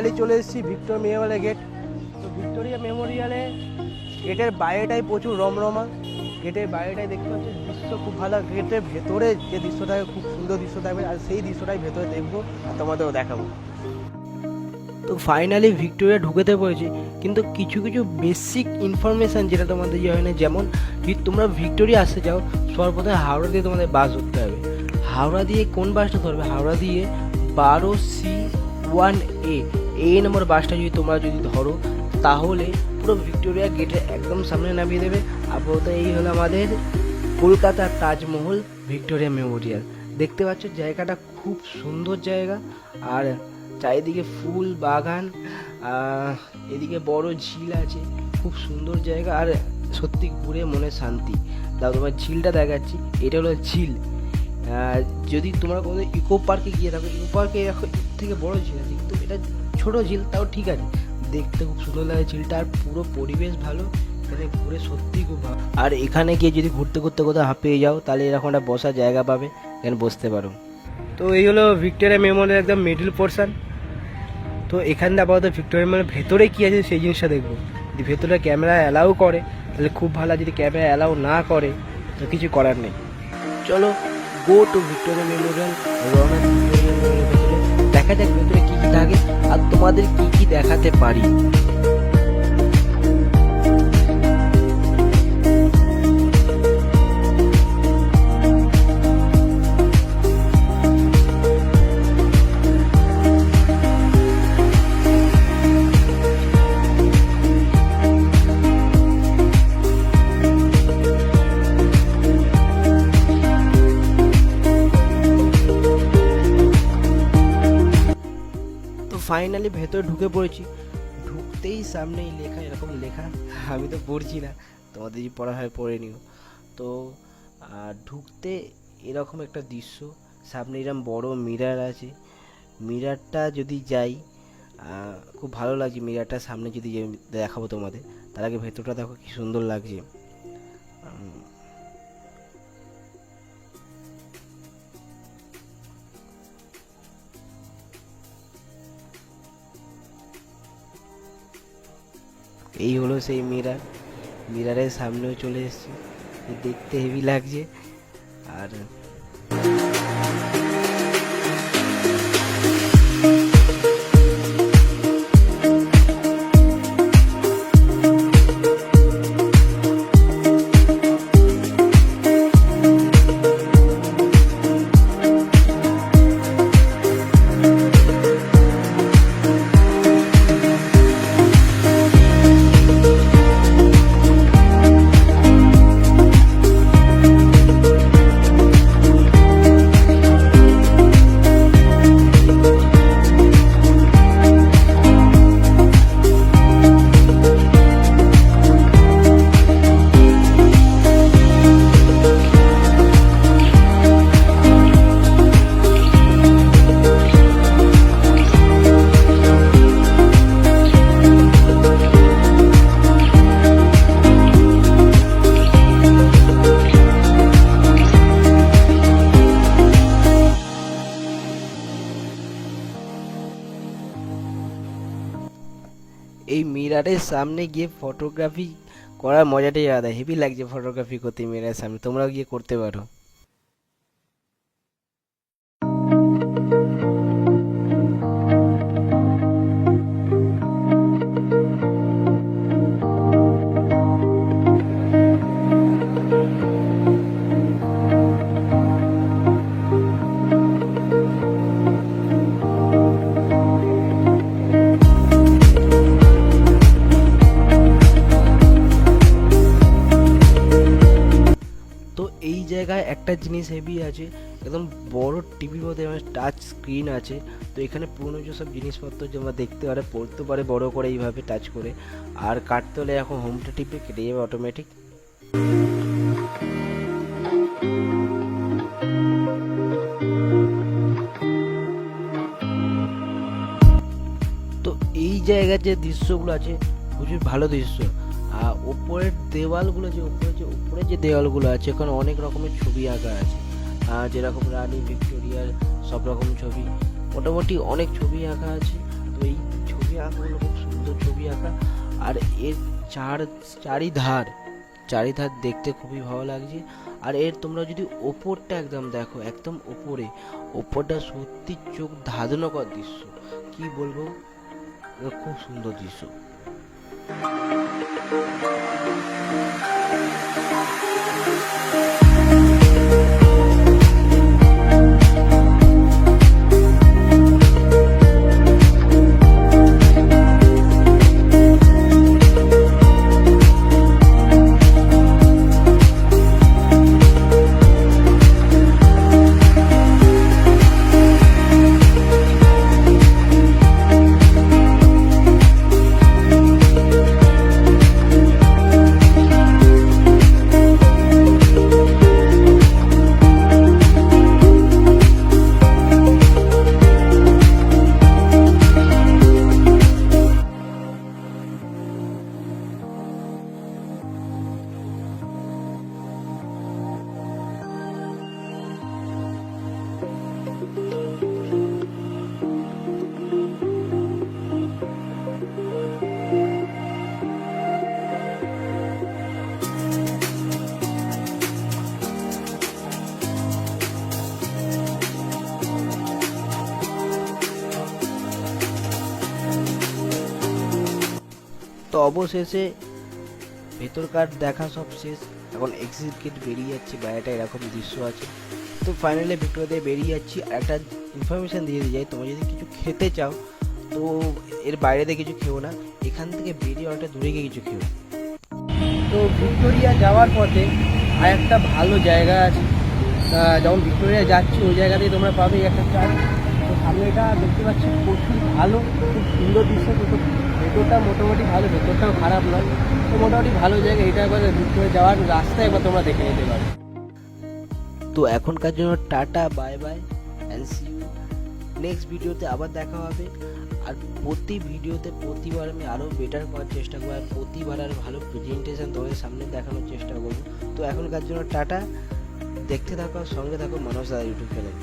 Finally চলে এসেছি Victoria Memorial gate তো ভিক্টোরিয়া মেমোরিয়ালে গেটের বাইরেটাই প্রচুর রমরমা। গেটের বাইরেটাই দেখতে পাচ্ছি দৃশ্য খুব ভালো। গেটের ভেতরে যে দৃশ্যটা খুব সুন্দর দৃশ্য থাকবে আর সেই দৃশ্যটাই ভেতরে দেখব আর তোমাদেরও দেখাবো। তো ফাইনালি ভিক্টোরিয়া ঢুকেতে পড়েছি। কিন্তু কিছু কিছু বেসিক ইনফরমেশান যেটা তোমাদের ইয়ে হয় না যেমন যদি তোমরা ভিক্টোরিয়া আসতে যাও সর্বপ্রথমে হাওড়া দিয়ে তোমাদের বাস ধরতে হবে। হাওড়া দিয়ে কোন বাসটা ধরবে? হাওড়া দিয়ে বারো সি ওয়ান এ। এই নম্বর বাসটা যদি তোমরা যদি ধরো, তাহলে পুরো ভিক্টোরিয়া গেটের একদম সামনে নামিয়ে দেবে। আপাতত এই হলো আমাদের কলকাতার তাজমহল ভিক্টোরিয়া মেমোরিয়াল দেখতে পাচ্ছ জায়গাটা খুব সুন্দর জায়গা। আর চারিদিকে ফুল, বাগান এদিকে বড় ঝিল আছে, খুব সুন্দর জায়গা। আর সত্যি ঘুরে মনে শান্তি। দাও, তোমার ঝিলটা দেখাচ্ছি। এটা হলো ঝিল। যদি তোমরা কোনো ইকো পার্কে গিয়ে থাকো ইকো পার্কে থেকে বড় ঝিল আছে। কিন্তু এটা ছোট ঝিল, তাও ঠিক আছে। দেখতে খুব সুন্দর লাগে ঝিলটা, আর পুরো পরিবেশ ভালো। এখানে ঘুরে সত্যি খুব ভালো। আর এখানে গিয়ে যদি ঘুরতে ঘুরতে কোথাও হাঁপিয়ে যাও, তাহলে এরকম একটা বসার জায়গা পাবে, এখানে বসতে পারো। তো এই হলো ভিক্টোরিয়া মেমোরিয়াল, একদম মিডল পোর্শন তো এখানে আপাতত ভিক্টোরিয়া মেমোরিয়াল ভেতরে কী আছে, সেই জিনিসটা দেখব। যদি ভেতরে ক্যামেরা অ্যালাউ করে, তাহলে খুব ভালো যদি ক্যামেরা অ্যালাউ না করে, তো কিছু করার নেই। চলো গো টু ভিক্টোরিয়া মেমোরিয়াল দেখা যাক ভেতরে তোমাদের কি কি দেখাতে পারি? ফাইনালি ভেতরে ঢুকে পড়েছি। ঢুকতেই সামনেই লেখা, এরকম লেখা আমি তো পড়ছি না তোমাদের যদি পড়া হয় পড়ে নিও। তো ঢুকতে এরকম একটা দৃশ্য, সামনে এরকম বড় মিরার আছে। মিরারটা যদি যাই খুব ভালো লাগছে মিরারটা সামনে যদি দেখাবো তোমাদের। তার আগে ভেতরটা দেখো, কি সুন্দর লাগছে। এই হলো সেই মিরার মিরারের সামনেও চলে এসেছি। দেখতে হেভি লাগছে। আর মিরারের সামনে গিয়ে ফটোগ্রাফি করার মজাটাই আলাদা। হেভি লাগছে ফটোগ্রাফি করতে মিরারের সামনে। তোমরাও গিয়ে করতে পারো। জায়গায় একটা জিনিস হেভি আছে, একদম বড় টিভির মধ্যে টাচ স্ক্রিন আছে, তো এখানে পুরনো যেসব জিনিসপত্র যেমন দেখতে পারে, পড়তে পারে, বড় করে এইভাবে টাচ করে, আর কাটতে হলে এখন হোমটা টিপে কেটে যাবে অটোমেটিক তো এই জায়গার যে দৃশ্যগুলো আছে, প্রচুর ভালো দৃশ্য। আর ওপরের দেওয়ালগুলো যে উপরে যে উপরে যে দেওয়ালগুলো আছে ওখানে অনেক রকমের ছবি আঁকা আছে। যেরকম রানী, ভিক্টোরিয়ার সব রকম ছবি। মোটামুটি অনেক ছবি আঁকা আছে। তো এই ছবি ছবি আঁকাগুলো খুব সুন্দর ছবি আঁকা। আর এর চার, চারিধার চারিধার দেখতে খুবই ভালো লাগছে। আর এর তোমরা যদি ওপরটা একদম দেখো, একদম ওপরে, ওপরটা সত্যি চোখ ধাঁধানোকর দৃশ্য। কি বলব? খুব সুন্দর দৃশ্য। তো অবশেষে ভেতরকার দেখা সব শেষ। এখন এক্সিট গেট বেরিয়ে যাচ্ছে, বাইরেটা এরকম দৃশ্য আছে। তো ফাইনালি ভিক্টোরিয়া দিয়ে বেরিয়ে যাচ্ছি। একটা ইনফরমেশান দিয়ে দিয়ে যাই তোমরা যদি কিছু খেতে চাও, তো এর বাইরে দিয়ে কিছু খেও না। এখান থেকে বেরিয়ে অনেকটা দূরে গিয়ে কিছু খেও। তো ভিক্টোরিয়া যাওয়ার পথে আর একটা ভালো জায়গা আছে। যখন ভিক্টোরিয়া যাচ্ছি, ওই জায়গাতেই তোমরা পাবে একটা চার্চ। তো সামনে এটা দেখতে পাচ্ছি, প্রচুর ভালো, খুব সুন্দর দৃশ্য। ভেতরটা মোটামুটি ভালো ভেতরটাও খারাপ নয়। তো মোটামুটি ভালো জায়গা এটা একবার ভিক্টোরিয়া যাওয়ার রাস্তা একবার তোমরা দেখে নিতে পারো। তো এখনকার জন্য tata, bye bye and see you next ভিডিওতে আবার দেখা হবে। আর প্রতি ভিডিওতে প্রতিবার আমি আরও বেটার করার চেষ্টা করব, আর প্রতিবার আর ভালো প্রেজেন্টেশন তোমাদের সামনে দেখানোর চেষ্টা করব। তো এখনকার জন্য টাটা, দেখতে থাকো, সঙ্গে থাকো মানস দাদা ইউটিউব চ্যানেল